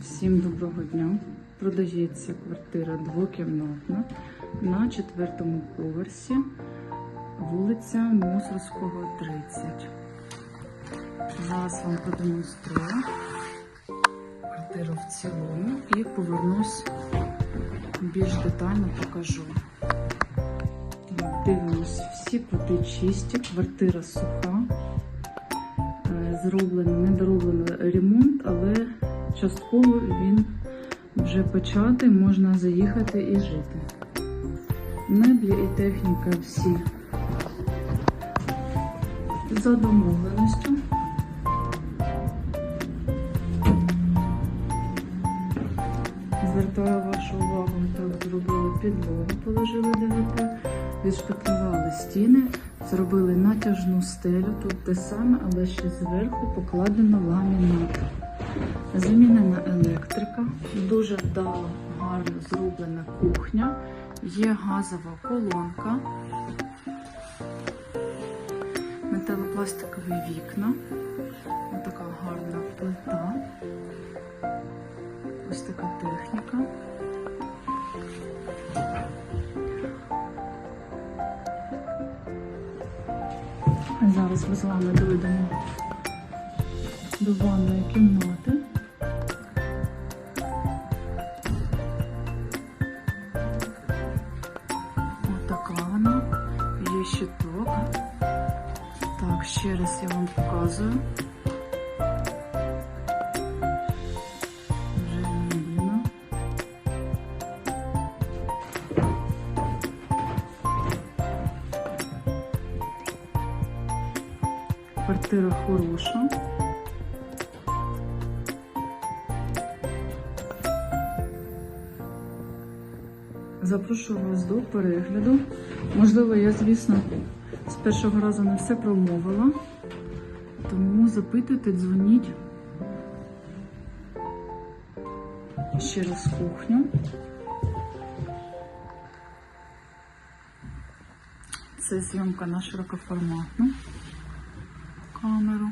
Всім доброго дня. Продається квартира двокімнатна на четвертому поверсі, вулиця Мосорського, 30. Зараз вам продемонструю квартиру в цілому і повернусь більш детально покажу. Дивимось, всі кути чисті, квартира суха. Е, Зроблений, недороблений ремонт, але частково він вже початий, можна заїхати і жити. Меблі і техніка всі за домовленістю. Звертаю вашу увагу, так зробили підлогу, положили ДВП, відшпаклювали стіни, зробили натяжну стелю, тут те саме, але ще зверху покладено ламінат. Замінена електрика, дуже вдало, гарно зроблена кухня, є газова колонка, металопластикові вікна, така гарна плита, ось така техніка. Зараз ми з вами дойдемо до ванної кімнати. Отака вона. Є щиток. Так, ще раз я вам показую. Квартира хороша. Запрошую вас до перегляду. Можливо, я, звісно, з першого разу не все промовила. Тому запитуйте, дзвоніть. Ще раз кухню. Це зйомка на широкоформатну камеру.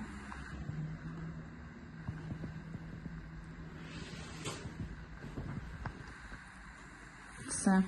Все.